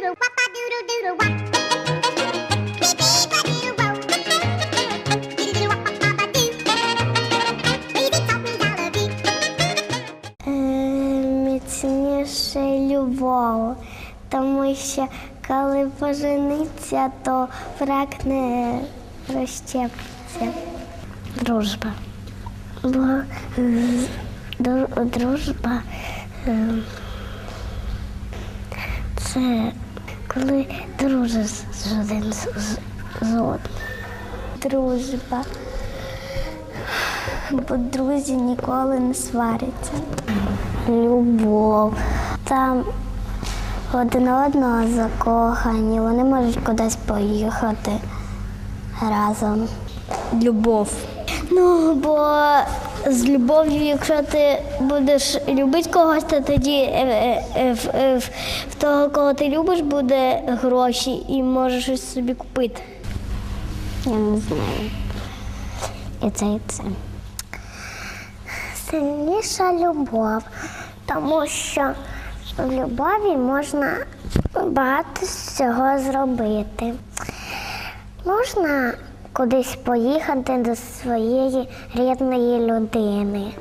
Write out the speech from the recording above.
doodle wop a doodle doodle wop. Міцніше любов, тому що коли пожениться, то брак не розщепиться. Дружба. Бо е, дру- дружба е, це коли дружиш з один з одним. Дружба. Бо друзі ніколи не сваряться. Любов. Там один одного закохані, вони можуть кудись поїхати разом. Любов. Ну, бо з любов'ю, якщо ти будеш любити когось, то тоді е, е, е, в, в того, кого ти любиш, буде гроші і можеш щось собі купити. Я не знаю. І це і це. Сильніша любов, тому що в любові можна багато всього зробити. Можна кудись поїхати до своєї рідної людини.